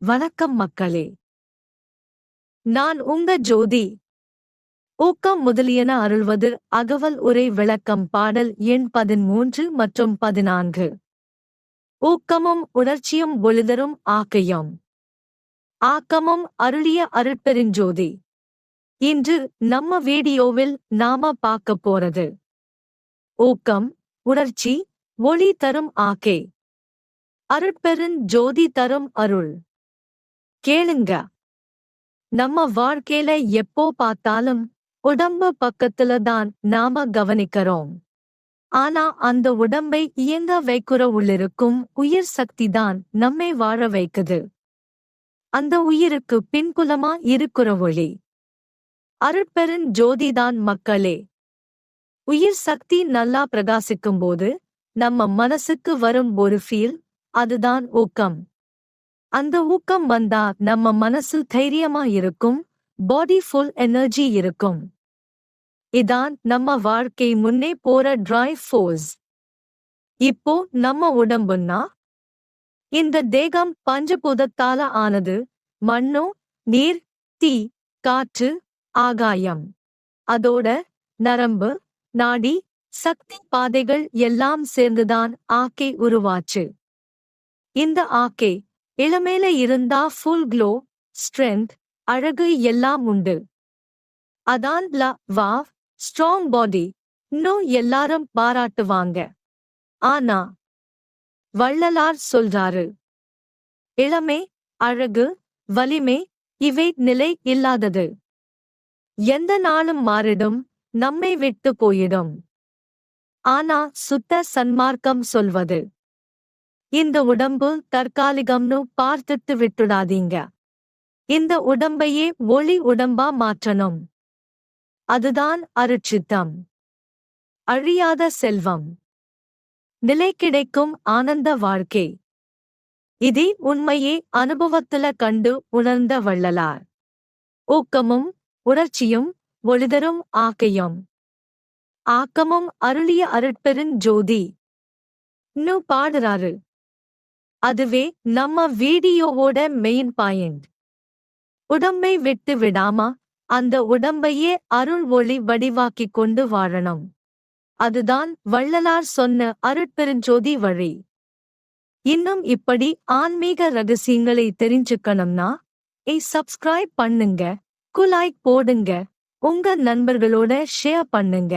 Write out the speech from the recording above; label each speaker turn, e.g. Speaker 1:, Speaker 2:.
Speaker 1: வணக்கம் மக்களே. நான் உங்க ஜோதி. ஊக்கம் முதலியன அருள்வது அகவல் உரை விளக்கம் பாடல் எண் பதிமூன்று மற்றும் பதினான்கு. ஊக்கமும் உணர்ச்சியும் ஒளிதரும் ஆக்கையும். ஆக்கமும் அருளிய அருட்பெருஞ்சோதி இன்று நம்ம வீடியோவில் நாம பார்க்க போறது. ஊக்கம் உணர்ச்சி ஒளி தரும் ஆக்கே. அருட்பெருஞ் ஜோதி தரும் அருள். கேளுங்க. நம்ம வாழ்க்கையில எப்போ பார்த்தாலும் உடம்பு பக்கத்துல தான் நாம கவனிக்கிறோம். ஆனா அந்த உடம்பை இயங்க வைக்கிற உள்ளிருக்கும் உயிர் சக்தி தான் நம்மை வாழ வைக்குது. அந்த உயிருக்கு பின்புலமா இருக்கிற ஒளி. அருட்பெருஞ் ஜோதிதான் மக்களே. உயிர் சக்தி நல்லா பிரகாசிக்கும் போது நம்ம மனசுக்கு வரும் ஒரு ஃபீல் அதுதான் ஊக்கம். அந்த ஊக்கம் வந்தா நம்ம மனசு தைரியமா இருக்கும் பாடி ஃபுல் எனர்ஜி இருக்கும். இதான் நம்ம வாழ்க்கை முன்னே போற டிரைவ் ஃபோர்ஸ் இப்போ நம்ம உடம்புன்னா இந்த தேகம் பஞ்சபூதத்தால ஆனது மண்ணோ நீர் தீ காற்று ஆகாயம். அதோட நரம்பு நாடி சக்தி பாதைகள் எல்லாம் சேர்ந்துதான் ஆக்கை உருவாச்சு. இந்த ஆக்கை இளமேல இருந்தா ஃபுல் க்ளோ ஸ்ட்ரென்த் அழகு எல்லாம் உண்டு. அதான் ல வா ஸ்ட்ராங் பாடி இன்னும் எல்லாரும் பாராட்டுவாங்க. ஆனா வள்ளலார் சொல்றாரு இளமை அழகு வலிமை இவை நிலை இல்லாதது. எந்த நாளும் மாறிடும் நம்மை விட்டு போயிடும். ஆனா சுத்த சன்மார்க்கம் சொல்வது இந்த உடம்பு தற்காலிகம்னு பார்த்துட்டு விட்டுடாதீங்க. இந்த உடம்பையே ஒளி உடம்பா மாற்றணும். அதுதான் அருட்சித்தம் அழியாத செல்வம். நிலை கிடைக்கும் ஆனந்த வாழ்க்கை. இதே உண்மையே அனுபவத்துல கண்டு உணர்ந்த வள்ளலார். ஊக்கமும் உணர்ச்சியும் ஒளிதரும் ஆக்கையும். ஆக்கமும் அருளிய அருட்பெருஞ் ஜோதி. இன்னும் பாடுறாரு. அதுவே நம்ம வீடியோவோட மெயின் பாயிண்ட் உடம்பை விட்டு விடாம? அந்த உடம்பையே அருள் ஒளி வடிவாக்கிக் கொண்டு வாழணும். அதுதான் வள்ளலார் சொன்ன அருட்பெருஞ்சோதி வழி. இன்னும் இப்படி ஆன்மீக ரகசியங்களை தெரிஞ்சுக்கணும்னா ஏ சப்ஸ்கிரைப் பண்ணுங்க குலாய்க் போடுங்க உங்க நண்பர்களோட ஷேர் பண்ணுங்க.